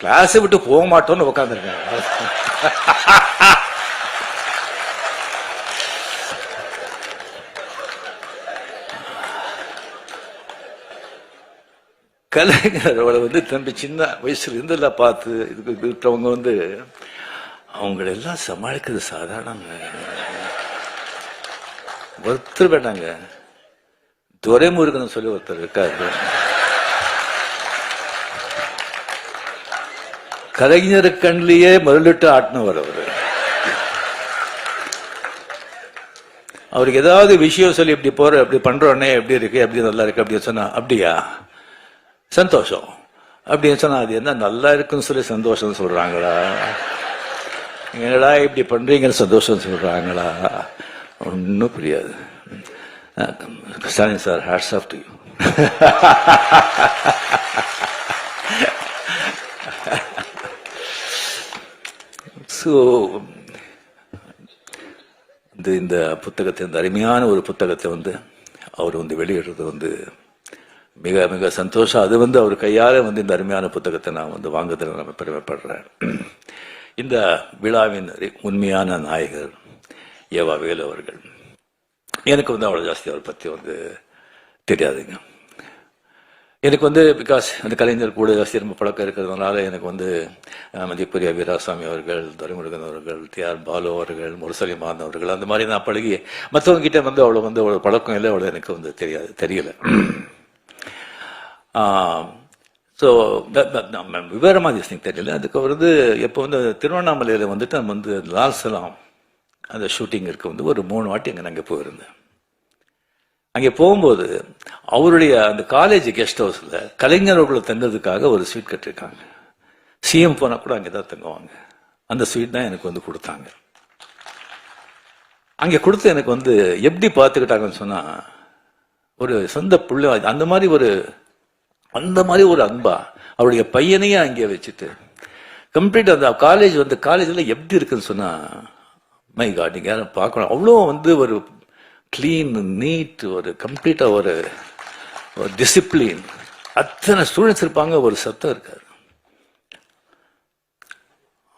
Class விட்டு போக மாட்டோம்னு உட்காந்துருக்காங்க கலைஞர் அவளை வந்து தம்பி சின்ன வயசுல இருந்தெல்லாம் பார்த்து இதுக்கு இருக்கிறவங்க வந்து அவங்களெல்லாம் சமாளிக்கிறது சாதாரணங்க. ஒருத்தர் வேண்டாங்க துரைமுருகன் சொல்லி ஒருத்தர் இருக்காரு. கலைஞர் கண்லேயே முதலிட்டு ஆட்டினவர் அவர். அவருக்கு ஏதாவது விஷயம் சொல்லி இப்படி போற இப்படி பண்றோன்னே எப்படி இருக்கு எப்படி நல்லா இருக்கு அப்படின்னு சொன்னா அப்படியா? சந்தோஷம். அப்படின்னு சொன்னா அது என்ன நல்லா இருக்குன்னு சொல்லி சந்தோஷம் சொல்றாங்களா? என்னடா இப்படி பண்றீங்கன்னு சந்தோஷம் சொல்றாங்களா? ஒன்றும் புரியாது. Stalin sir hats off to you so இந்த இந்த புத்தகத்தை இந்த அருமையான ஒரு புத்தகத்தை வந்து அவர் வந்து வெளியிடுறது வந்து மிக மிக சந்தோஷம். அது வந்து அவர் கையால் வந்து இந்த அருமையான புத்தகத்தை நான் வந்து வாங்குறதுல நான் பெருமைப்படுறேன். இந்த விழாவின் உண்மையான நாயகர் ஏவா வேலு அவர்கள். எனக்கு வந்து அவ்வளோ ஜாஸ்தி அவரை பற்றி வந்து தெரியாதுங்க. எனக்கு வந்து பிகாஸ் அந்த கலைஞர் கூட சிறப்பு பழக்கம் இருக்கிறதுனால எனக்கு வந்து அஹ், மதிப்புரிய வீராசாமி அவர்கள் துரைமுருகன் அவர்கள் டி ஆர் பாலு அவர்கள் முரசலிமான் அவர்கள் அந்த மாதிரி நான் பழகி மற்றவங்க கிட்ட வந்து அவ்வளோ வந்து அவ்வளோ பழக்கம் இல்லை அவ்வளோ எனக்கு வந்து தெரியாது தெரியல. ஸோ விவரமாக திஸ் தெரியல. அதுக்கு வந்து எப்போ வந்து திருவண்ணாமலையில் வந்துட்டு நம்ம வந்து லால் சலாம் அந்த ஷூட்டிங் இருக்க வந்து ஒரு மூணு வாட்டி அங்கே நாங்கள் போயிருந்தேன். அங்கே போகும்போது அவருடைய அந்த காலேஜ் கெஸ்ட் ஹவுஸில் கலைஞர்களுக்குள்ள தங்குறதுக்காக ஒரு ஸ்வீட் கட்டிருக்காங்க சிஎம் போனால் கூட அங்கே தான் தங்குவாங்க. அந்த ஸ்வீட் தான் எனக்கு வந்து கொடுத்தாங்க. அங்கே கொடுத்து எனக்கு வந்து எப்படி பார்த்துக்கிட்டாங்கன்னு சொன்னால் ஒரு சொந்த பிள்ளை அந்த மாதிரி ஒரு அந்த மாதிரி ஒரு அன்பா அவருடைய பையனையே அங்கே வச்சுட்டு கம்ப்ளீட் அந்த காலேஜ் வந்து காலேஜில் எப்படி இருக்குன்னு சொன்னால் மை காட் நீங்கள் யாரும் பார்க்கணும். அவ்வளோ வந்து ஒரு கிளீன் நீட் ஒரு கம்ப்ளீட்டாக ஒரு ஒரு டிசிப்ளின் அத்தனை ஸ்டூடெண்ட்ஸ் இருப்பாங்க ஒரு சத்தம் இருக்காது.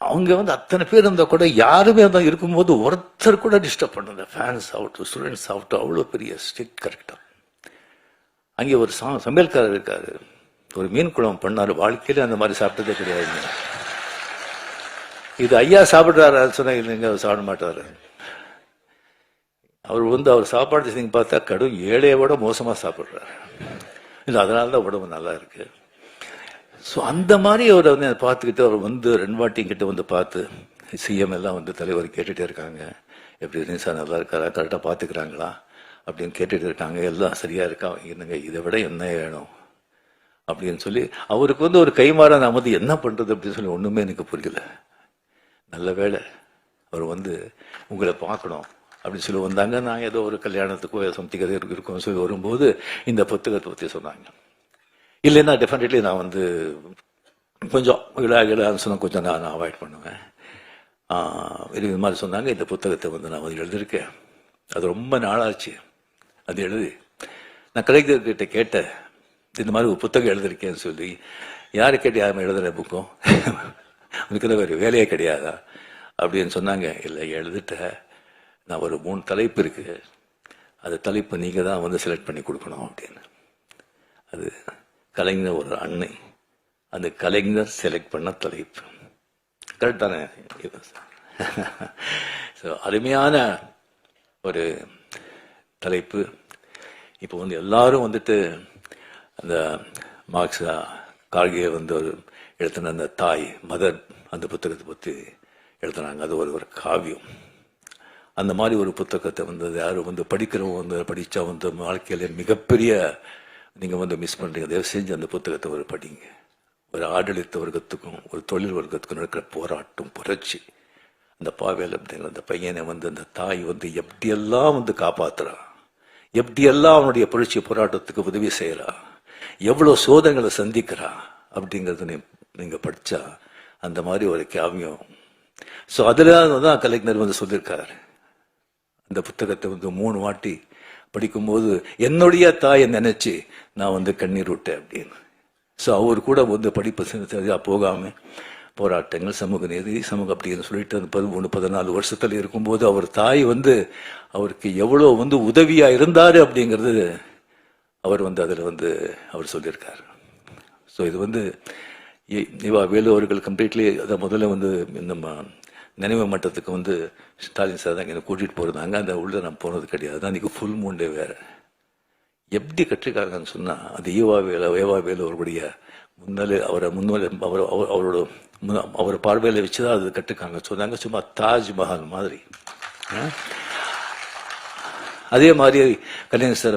அவங்க வந்து அத்தனை பேர் இருந்தால் கூட யாருமே இருந்தால் இருக்கும்போது ஒருத்தர் கூட டிஸ்டர்ப் பண்ணல ஃபேன்ஸ் ஆகட்டும் ஸ்டூடெண்ட்ஸ் ஆகட்டும் அவ்வளோ பெரிய ஸ்டிக் கரெக்டாக அங்கே ஒரு சா சமையல்காரர் இருக்காரு. ஒரு மீன் குழம்பு பண்ணாரு. வாழ்க்கையில அந்த மாதிரி சாப்பிட்டதே கிடையாது. இது ஐயா சாப்பிட்றாரு? சொன்னாங்க இல்லைங்க அவர் சாப்பிட மாட்டாரு. அவர் வந்து அவர் சாப்பாடு செஞ்சு பார்த்தா கடும் ஏழையை விட மோசமாக சாப்பிட்றாரு. இல்லை அதனால தான் உடம்பு நல்லா இருக்கு. ஸோ அந்த மாதிரி அவரை வந்து பார்த்துக்கிட்டு அவர் வந்து ரெண்டு வாட்டிங்கிட்ட வந்து பார்த்து சிஎம் எல்லாம் வந்து தலைவர் கேட்டுகிட்டே இருக்காங்க. எப்படி நிசா நல்லா இருக்காரா? கரெக்டாக பார்த்துக்கிறாங்களா? அப்படின்னு கேட்டுட்டு இருக்காங்க. எல்லாம் சரியா இருக்கா? என்னங்க இதை விட என்ன வேணும் அப்படின்னு சொல்லி அவருக்கு வந்து ஒரு கைமாறான நான் வந்து என்ன பண்றது அப்படின்னு சொல்லி ஒண்ணுமே எனக்கு புரியல. நல்ல வேளை அவர் வந்து உங்களை பார்க்கணும். அப்படின்னு சொல்லி வந்தாங்க. நான் ஏதோ ஒரு கல்யாணத்துக்கோ சம்திங் எதோ இருக்கும் சொல்லி வரும்போது இந்த புத்தகத்தை பற்றி சொன்னாங்க. இல்லைன்னா டெஃபினெட்லி நான் வந்து கொஞ்சம் விழா விழான்னு சொன்னால் கொஞ்சம் நான் அவாய்ட் பண்ணுவேன். இது மாதிரி சொன்னாங்க. இந்த புத்தகத்தை வந்து நான் வந்து எழுதியிருக்கேன். அது ரொம்ப நாளாச்சு. அது எழுதி. நான் கலைஞர்கிட்ட கேட்டேன். இந்த மாதிரி ஒரு புத்தகம் எழுதியிருக்கேன்னு சொல்லி. யாரை கேட்டு யாரும் எழுதுற புக்கும் உனக்கு வேறு வேலையே கிடையாதா? அப்படின்னு சொன்னாங்க. இல்லை எழுதிட்டேன். நான் ஒரு மூணு தலைப்பு இருக்கு. அந்த தலைப்பு நீங்கள் தான் வந்து செலக்ட் பண்ணி கொடுக்கணும் அப்படின்னு. அது கலைஞர் ஒரு அன்னை. அந்த கலைஞர் செலக்ட் பண்ண தலைப்பு. கரெக்ட் தானே? ஸோ அருமையான ஒரு தலைப்பு. இப்போ வந்து எல்லாரும் வந்துட்டு அந்த மார்க்ஸ் கார்கே வந்து ஒரு எழுத்தின அந்த தாய் மதர் அந்த புத்தகத்தை பற்றி எழுத்துனாங்க அது ஒரு ஒரு காவியம். அந்த மாதிரி ஒரு புத்தகத்தை வந்து யாரும் வந்து படிக்கிறவங்க வந்து படித்தா வந்து வாழ்க்கையில மிகப்பெரிய நீங்கள் வந்து மிஸ் பண்ணுறீங்க தயவு செஞ்சு அந்த புத்தகத்தை ஒரு படிங்க. ஒரு ஆடளித்த வர்க்கத்துக்கும் ஒரு தொழில் வர்க்கத்துக்கும் நடக்கிற போராட்டம் புரட்சி. அந்த பாவேல் அப்படிங்கிற அந்த பையனை வந்து அந்த தாய் வந்து எப்படியெல்லாம் வந்து காப்பாற்றுறான் எப்படியெல்லாம் அவனுடைய புரட்சி போராட்டத்துக்கு உதவி செய்கிறா எவ்வளோ சோதனைகளை சந்திக்கிறா? அப்படிங்கிறது நீ நீங்கள் படித்தா அந்த மாதிரி ஒரு காவியம். ஸோ அதில் தான் கலைஞர் வந்து சொல்லியிருக்காரு. இந்த புத்தகத்தை வந்து மூணு வாட்டி படிக்கும்போது என்னுடைய தாயை நினைச்சு நான் வந்து கண்ணீர் விட்டேன் அப்படின்னு. ஸோ அவர் கூட வந்து படிப்பு போகாமல் போராட்டங்கள் சமூக நீதி சமூக அப்படின்னு சொல்லிட்டு அந்த பதிமூணு பதினாலு வருஷத்தில் இருக்கும்போது அவர் தாய் வந்து அவருக்கு எவ்வளோ வந்து உதவியாக இருந்தார் அப்படிங்கிறது அவர் வந்து அதில் வந்து அவர் சொல்லியிருக்கார். ஸோ இது வந்து இ- இவா வேலு அவர்கள் கம்ப்ளீட்லி அதை முதல்ல வந்து நம்ம நினைவு மட்டத்துக்கு வந்து ஸ்டாலின் சார் தான் என்னை கூட்டிகிட்டு போயிருந்தாங்க. அந்த உள்ள நான் போனது கிடையாது. தான் அன்றைக்கி ஃபுல் மூண்டே வேறு. எப்படி கற்றுக்காங்கன்னு சொன்னால் அது ஈவாவேல ஏவாவேல ஏவா வேலு அவருடைய முன்னாலே அவரை முன்னாலே அவர் அவரோட முன்ன- அவர் பார்வையில் வச்சு தான் அது கற்றுக்காங்க சொன்னாங்க சும்மா தாஜ்மஹால் மாதிரி. அதே மாதிரி கலைஞர் சார்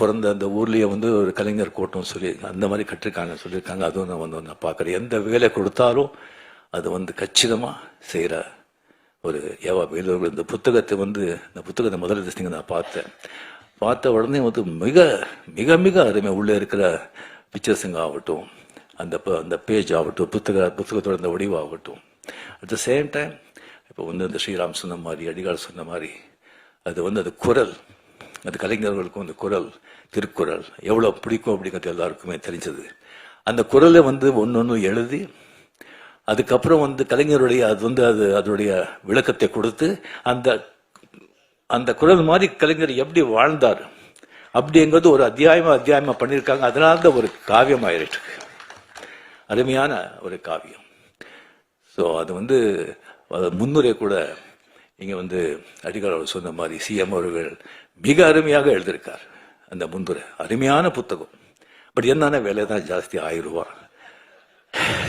பிறந்த அந்த ஊர்லேயே வந்து ஒரு கலைஞர் கோட்டம் சொல்லி அந்த மாதிரி கற்றுக்காங்க சொல்லியிருக்காங்க. அதுவும் நான் வந்து நான் பார்க்குறேன். எந்த வேலை கொடுத்தாலும் அது வந்து கச்சிதமாக செய்கிற ஒரு ஏவா இந்த புத்தகத்தை வந்து இந்த புத்தகத்தை முதல் திசைங்க நான் பார்த்தேன். பார்த்த உடனே வந்து மிக மிக மிக அருமை உள்ளே இருக்கிற பிக்சர்ஸுங்க ஆகட்டும் அந்த ப- அந்த பேஜ் ஆகட்டும் புத்தக புத்தகத்தோட அந்த வடிவாகட்டும் அட் த சேம் டைம் இப்போ வந்து இந்த ஸ்ரீராம் சொன்ன மாதிரி அடிகால் சொன்ன மாதிரி அது வந்து அது குரல் அது கலைஞர்களுக்கும் அந்த குரல் திருக்குறள் எவ்வளோ பிடிக்கும் அப்படிங்கிறது எல்லாருக்குமே தெரிஞ்சது. அந்த குரலை வந்து ஒன்று ஒன்று எழுதி அதுக்கப்புறம் வந்து கலைஞருடைய அது வந்து அது அதனுடைய விளக்கத்தை கொடுத்து அந்த அந்த குரல் மாதிரி கலைஞர் எப்படி வாழ்ந்தார் அப்படிங்கிறது ஒரு அத்தியாயமா அத்தியாயமா பண்ணியிருக்காங்க. அதனால தான் ஒரு காவியம் ஆயிருக்கு அருமையான ஒரு காவியம். ஸோ அது வந்து முன்னுரை கூட இங்கே வந்து அடிகள் அவர் சொன்ன மாதிரி சிஎம் அவர்கள் மிக அருமையாக எழுதியிருக்கார் அந்த முன்னுரை. அருமையான புத்தகம். பட் என்னன்னா வேலை தான் ஜாஸ்தி ஆயிரம் ரூபா.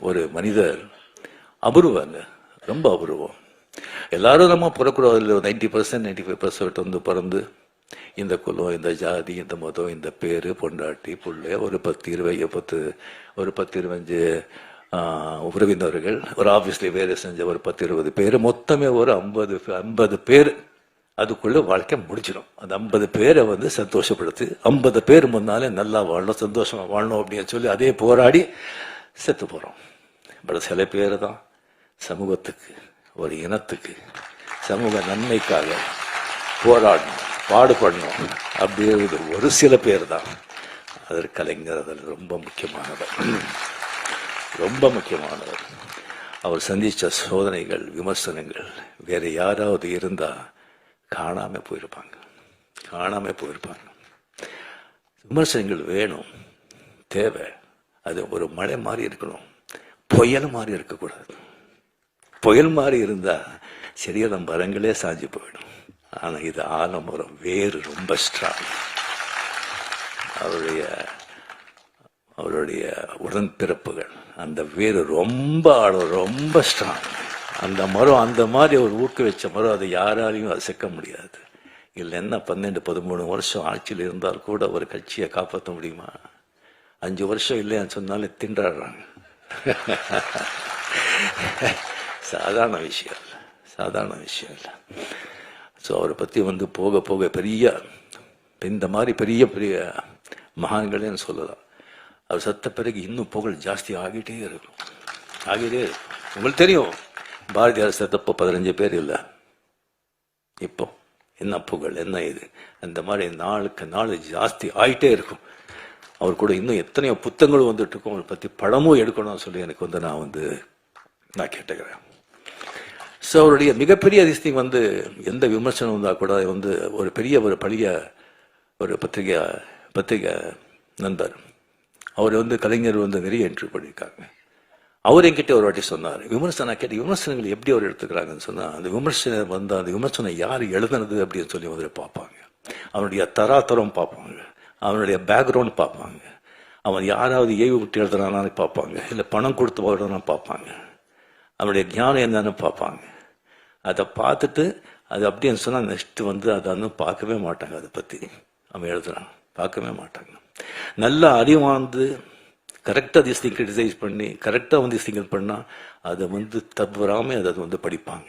ஒரு மனிதர் அபூர்வங்க ரொம்ப அபூர்வம். எல்லாரும் நம்ம பிறக்கூடாது ninety percent ninety five percent வந்து பிறந்து இந்த குலம் இந்த ஜாதி இந்த மதம் இந்த பேர் பொண்டாட்டி புள்ளை ஒரு பத்து இருபது பத்து ஒரு பத்து இருபஞ்சு ஆஹ், உறவினர்கள் ஒரு ஆஃபீஸில் வேலை செஞ்ச ஒரு பத்து இருபது பேர் மொத்தமே ஒரு ஐம்பது ஐம்பது பேர். அதுக்குள்ளே வாழ்க்கை முடிச்சிடும் அந்த ஐம்பது பேரை வந்து சந்தோஷப்படுத்து ஐம்பது பேர் முன்னாலே நல்லா வாழணும் சந்தோஷமா வாழணும் அப்படின்னு சொல்லி அதே போராடி செத்து போகிறோம் பட் சில பேர் தான் சமூகத்துக்கு ஒரு இனத்துக்கு சமூக நன்மைக்காக போராடணும் பாடுபடணும் அப்படிங்கிறது ஒரு சில பேர் தான். அதற்கு கலைஞர் அதில் ரொம்ப முக்கியமானவர். ரொம்ப முக்கியமானவர். அவர் சந்தித்த சோதனைகள் விமர்சனங்கள் வேறு யாராவது இருந்தால் காணாமல் போயிருப்பாங்க. காணாமல் போயிருப்பாங்க. விமர்சனங்கள் வேணும் தேவை. அது ஒரு மழை மாதிரி இருக்கணும். புயல் மாதிரி இருக்கக்கூடாது. புயல் மாதிரி இருந்தால் சரியான மரங்களே சாஞ்சு போயிடும். ஆனால் இது ஆலமரம் வேறு ரொம்ப ஸ்ட்ராங் அவருடைய அவருடைய உடன்பிறப்புகள் அந்த வேறு ரொம்ப ஆழம் ரொம்ப ஸ்ட்ராங் அந்த மரம் அந்த மாதிரி ஒரு ஊக்குவிச்ச மரம் அதை யாராலையும் அசைக்க முடியாது. இல்லைன்னா பன்னெண்டு பதிமூணு வருஷம் ஆட்சியில் இருந்தால் கூட ஒரு கட்சியை காப்பாற்ற முடியுமா? அஞ்சு வருஷம் இல்லைன்னு சொன்னாலே திண்டாடுறாங்க. சாதாரண விஷயம் இல்லை. சாதாரண விஷயம் இல்லை. ஸோ அவரை பற்றி வந்து போக போக பெரிய இந்த மாதிரி பெரிய பெரிய மகான்களேன்னு சொல்லலாம். அவர் சத்த பிறகு இன்னும் புகழ் ஜாஸ்தி ஆகிட்டே இருக்கும். ஆகிட்டே இருக்கும். உங்களுக்கு தெரியும் பாரதியார் செத்தப்போ பதினஞ்சு பேர் இல்லை. இப்போ என்ன புகழ் என்ன இது? அந்த மாதிரி நாளுக்கு நாள் ஜாஸ்தி ஆகிட்டே இருக்கும். அவர் கூட இன்னும் எத்தனையோ புத்தகங்களும் வந்துட்டு இருக்கும் அவரை பற்றி படமும் எடுக்கணும்னு சொல்லி எனக்கு வந்து நான் வந்து நான் கேட்டுக்கிறேன். ஸோ அவருடைய மிகப்பெரிய அதிசயம் வந்து எந்த விமர்சனம் இருந்தால் கூட வந்து ஒரு பெரிய ஒரு பழைய ஒரு பத்திரிகை பத்திரிகை நண்பர். அவர் வந்து கலைஞர் வந்து நிறைய இன்டர்வியூ பண்ணியிருக்காங்க. அவர் என்கிட்ட ஒரு வாட்டி சொன்னார் விமர்சனம் நான் கேட்ட விமர்சனங்கள் எப்படி அவர் எடுத்துக்கிறாங்கன்னு சொன்னால் அந்த விமர்சனம் வந்து அந்த விமர்சனம் யார் எழுதுனது? அப்படின்னு சொல்லி வந்து பார்ப்பாங்க. அவனுடைய தராதரம் பார்ப்பாங்க. அவனுடைய பேக்ரவுண்ட் பார்ப்பாங்க. அவன் யாராவது ஏவி விட்டு எழுதுறானான்னு பார்ப்பாங்க. இல்லை பணம் கொடுத்து எழுதுனா பார்ப்பாங்க. அவனுடைய ஞானம் என்னன்னு பார்ப்பாங்க. அதை பார்த்துட்டு அது அப்படின்னு சொன்னால் நெக்ஸ்ட் வந்து அதை வந்து பார்க்கவே மாட்டாங்க. அதை பற்றி அவன் எழுதுறான். பார்க்கவே மாட்டாங்க. நல்ல அறிவார்ந்து கரெக்டாக திஸ் திங் கிரிட்டிசைஸ் பண்ணி கரெக்டாக வந்து திங்கள் பண்ணால் அதை வந்து தவறாமல் அதை வந்து படிப்பாங்க.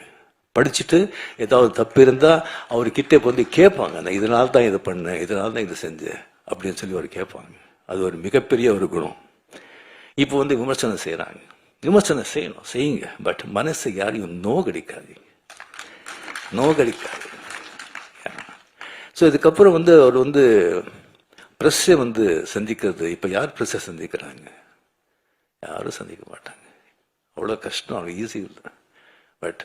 படிச்சுட்டு ஏதாவது தப்பு இருந்தால் அவர்கிட்ட வந்து கேட்பாங்க. நான் இதனால தான் இதை பண்ணேன் இதனால தான் இதை செஞ்சேன். அப்படின்னு சொல்லி அவர் கேட்பாங்க. அது ஒரு மிகப்பெரிய ஒரு குணம். இப்போ வந்து விமர்சனம் செய்கிறாங்க விமர்சனம் செய்யணும் செய்யுங்க. பட் மனசை யாரையும் நோகடிக்காதீங்க. நோகடிக்காது ஸோ இதுக்கப்புறம் வந்து அவர் வந்து ப்ரெஸ்ஸை வந்து சந்திக்கிறது. இப்போ யார் ப்ரெஸ்ஸை சந்திக்கிறாங்க? யாரும் சந்திக்க மாட்டாங்க. அவ்வளோ கஷ்டம் அவ்வளோ ஈஸி இல்லை. பட்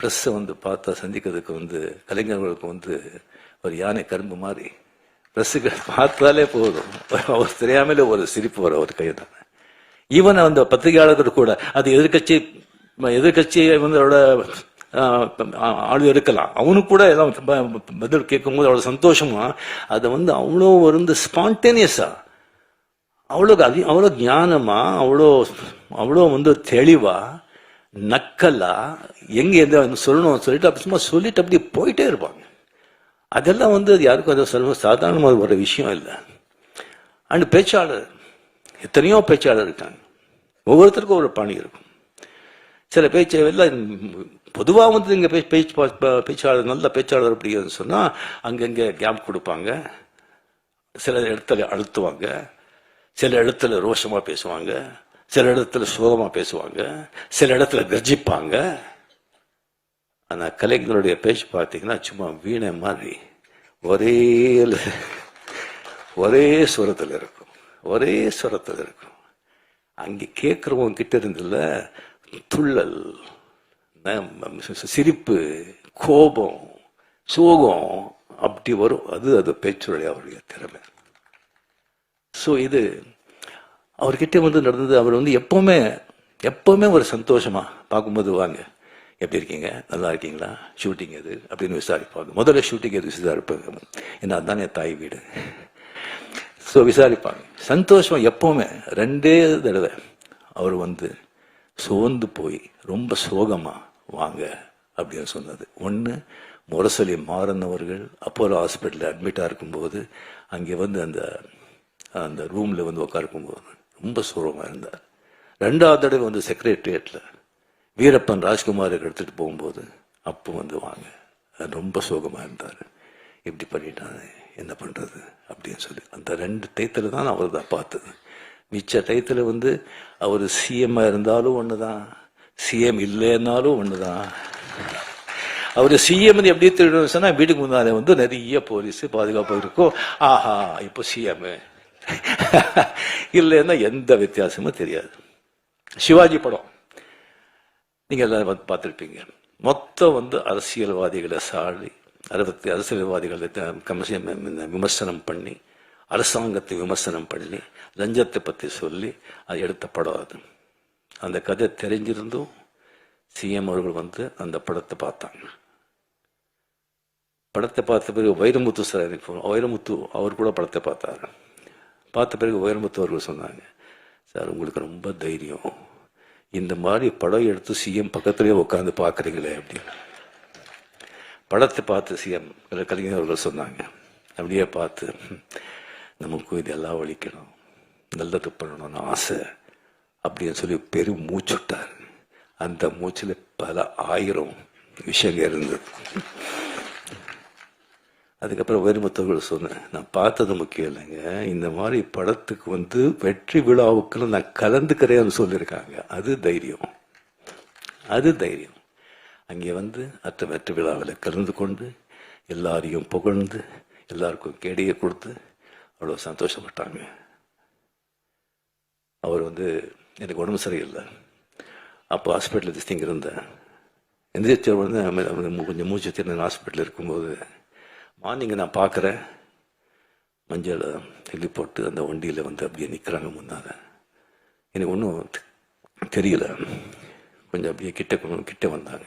ப்ரெஸ்ஸை வந்து பார்த்தா சந்திக்கிறதுக்கு வந்து கலைஞர்களுக்கு வந்து ஒரு யானை கரும்பு மாதிரி ரசிகர் பார்த்தாலே போதும். அவர் தெரியாமலே ஒரு சிரிப்பு வர ஒரு கை தான் ஈவன் அந்த பத்திரிகையாளர்கள் கூட அது எதிர்கட்சி எதிர்கட்சி வந்து அவரோட ஆள் இருக்கலாம் அவனுக்கு கூட எல்லாம் பதில் கேட்கும்போது அவ்வளோ சந்தோஷமா அதை வந்து அவ்வளோ வந்து ஸ்பான்டேனியஸா அவ்வளோ அதி அவ்வளோ ஞானமா அவ்வளோ அவ்வளோ வந்து தெளிவா நக்கலா எங்க எந்த சொல்லணும் சொல்லிட்டு அப்படி சும்மா சொல்லிட்டு அப்படி போயிட்டே இருப்பாங்க. அதெல்லாம் வந்து அது யாருக்கும் அதை சொல்ல சாதாரணமாக ஒரு விஷயம் இல்லை. அண்ட் பேச்சாளர் எத்தனையோ பேச்சாளர் இருக்காங்க. ஒவ்வொருத்தருக்கும் ஒரு பாணி இருக்கும். சில பேச்சு எல்லாம் பொதுவாக வந்து இங்கே பேச்சு பேச்சு பேச்சாளர் நல்ல பேச்சாளர் அப்படின்னு சொன்னால் அங்கங்கே கேப் கொடுப்பாங்க. சில இடத்துல அழுத்துவாங்க. சில இடத்துல ரோஷமாக பேசுவாங்க. சில இடத்துல சோகமாக பேசுவாங்க. சில இடத்துல கர்ஜிப்பாங்க. ஆனால் கலைஞருடைய பேச்சு பார்த்தீங்கன்னா சும்மா வீணை மாதிரி. ஒரே ஒரே சுரத்தில் இருக்கும். ஒரே சுரத்தில் இருக்கும். அங்கே கேட்குறவங்க கிட்ட இருந்தில்ல துள்ளல் சிரிப்பு கோபம் சோகம் அப்படி வரும். அது அது பேச்சுடைய அவருடைய திறமை. ஸோ இது அவர்கிட்ட வந்து நடந்தது. அவர் வந்து எப்பவுமே எப்பவுமே ஒரு சந்தோஷமா பார்க்கும்போது வாங்க. எப்படி இருக்கீங்க? நல்லா இருக்கீங்களா? ஷூட்டிங் எது? அப்படின்னு விசாரிப்பாங்க. முதல்ல ஷூட்டிங் எது விசாரிப்பாங்க? ஏன்னா அதுதான் என் தாய் வீடு. ஸோ விசாரிப்பாங்க. சந்தோஷம் எப்பவுமே ரெண்டே தடவை. அவர் வந்து சோர்ந்து போய் ரொம்ப சோகமாக வாங்க அப்படின்னு சொன்னது. ஒன்று முரசொலி மாறினவர்கள் அப்போலோ ஹாஸ்பிட்டலில் அட்மிட்டாக இருக்கும்போது அங்கே வந்து அந்த அந்த ரூமில் வந்து உட்காருக்கும்போது ரொம்ப சோகமாக இருந்தார். ரெண்டாவது தடவை வந்து செக்ரட்டரியேட்டில் வீரப்பன் ராஜ்குமாருக்கு எடுத்துகிட்டு போகும்போது அப்போ வந்து வாங்க. ரொம்ப சோகமாக இருந்தார். இப்படி பண்ணிட்டாங்க என்ன பண்ணுறது அப்படின்னு சொல்லி. அந்த ரெண்டு டயத்தில் தான் அவர் தான் பார்த்தது. மிச்ச டயத்தில் வந்து அவர் சிஎம்மாக இருந்தாலும் ஒன்று தான் சிஎம் இல்லைன்னாலும் ஒன்று தான் அவர் சிஎம் எப்படி திருடணும் சொன்னால் வீட்டுக்கு முன்னாலே வந்து நிறைய போலீஸ் பாதுகாப்பு இருக்கும். ஆஹா இப்போ சிஎம் இல்லைன்னா எந்த வித்தியாசமும் தெரியாது. சிவாஜி படம். நீங்கள் எல்லாரும் வந்து பார்த்துருப்பீங்க. மொத்தம் வந்து அரசியல்வாதிகளை சாடி அறுபத்தி அரசியல்வாதிகளை விமர்சனம் பண்ணி அரசாங்கத்தை விமர்சனம் பண்ணி லஞ்சத்தை பற்றி சொல்லி அது எடுத்த படம் அது. அந்த கதை தெரிஞ்சிருந்தும் சிஎம் அவர்கள் வந்து அந்த படத்தை பார்த்தாங்க. படத்தை பார்த்த பிறகு வைரமுத்து சார் எனக்கு வைரமுத்து அவர் கூட படத்தை பார்த்தாரு. பார்த்த பிறகு வைரமுத்து அவர்கள் சொன்னாங்க சார் உங்களுக்கு ரொம்ப தைரியம். இந்த மாதிரி படம் எடுத்து சிஎம் பக்கத்துலேயே உட்காந்து பார்க்குறீங்களே அப்படின்னு. படத்தை பார்த்து சிஎம் கலைஞர் அவர்கள் சொன்னாங்க. அப்படியே பார்த்து நமக்கும் இதெல்லாம் ஒழிக்கணும் நல்லது பண்ணணும்னு ஆசை அப்படின்னு சொல்லி பெரும் மூச்சுட்டார் அந்த மூச்சில் பல ஆயிரம் விஷயங்கள் இருந்தது. அதுக்கப்புறம் வேறுமத்தவர்கள் சொன்னேன் நான் பார்த்தது முக்கியம் இல்லைங்க. இந்த மாதிரி படத்துக்கு வந்து வெற்றி விழாவுக்குள்ள நான் கலந்துக்கிறேன்னு சொல்லியிருக்காங்க. அது தைரியம். அது தைரியம். அங்கே வந்து அத்த வெற்றி விழாவில் கலந்து கொண்டு எல்லாரையும் புகழ்ந்து எல்லாருக்கும் கேடியை கொடுத்து அவ்வளோ சந்தோஷப்பட்டாங்க. அவர் வந்து எனக்கு உடம்பு சரியில்லை. அப்போ ஹாஸ்பிட்டலில் திங்க இருந்தேன். எந்திரிச்ச உடனே கொஞ்சம் மூச்சு திறன் ஹாஸ்பிட்டலில் இருக்கும்போது மார்னிங் நான் பார்க்குறேன். மஞ்சள் தெளி போட்டு அந்த வண்டியில் வந்து அப்படியே நிற்கிறாங்க முன்னால். எனக்கு ஒன்றும் தெரியல. கொஞ்சம் அப்படியே கிட்ட கொண்டு கிட்ட வந்தாங்க.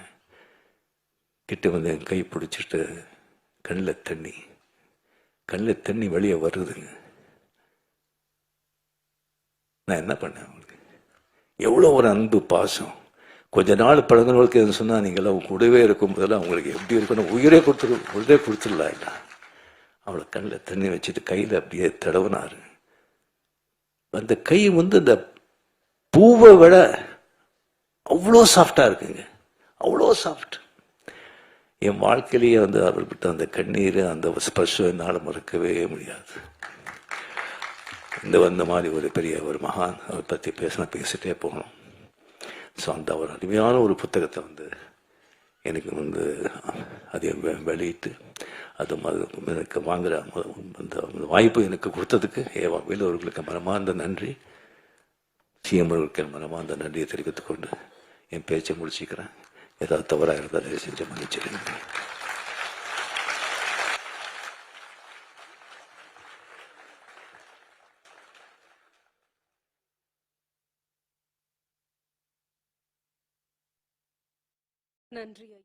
கிட்ட வந்து என் கை பிடிச்சிட்டு கண்ணில் தண்ணி. கண்ணில் தண்ணி வெளியே வருதுங்க நான் என்ன பண்ணேன் அவங்களுக்கு? எவ்வளோ ஒரு அன்பு பாசம். கொஞ்ச நாள் பழங்கினவங்களுக்கு எதுவும் சொன்னால் நீங்களாம் கூடவே இருக்கும் போதெல்லாம் அவங்களுக்கு எப்படி இருக்கணும் உயிரே கொடுத்துரு உயிரே கொடுத்துடலாம் இல்லை அவளை கண்ணில் தண்ணி வச்சுட்டு கையில் அப்படியே தடவினாரு. அந்த கை வந்து இந்த பூவை விட அவ்வளோ சாஃப்டாக இருக்குங்க. அவ்வளோ சாஃப்ட் என் வாழ்க்கையிலேயே வந்து அவர் விட்டு அந்த கண்ணீர் அந்த ஸ்பர்ஷம் என்னால் மறக்கவே முடியாது. இந்த வந்த மாதிரி ஒரு பெரிய ஒரு மகான் அவரை பற்றி பேசினா பேசிட்டே போகணும். ஸோ அந்த ஒரு அருமையான ஒரு புத்தகத்தை வந்து எனக்கு வந்து அதை வெளியிட்டு அது எனக்கு வாங்குகிற அந்த வாய்ப்பு எனக்கு கொடுத்ததுக்கு ஏவா வேலூர்களுக்கு மனமார்ந்த நன்றி. சிஎம் அவர்களுக்கு என் மனமார்ந்த நன்றியை தெரிவித்துக்கொண்டு என் பேச்சை முடிச்சுக்கிறேன். ஏதாவது தவறாக இருந்தால் செஞ்ச செஞ்சு நன்றி ஐயா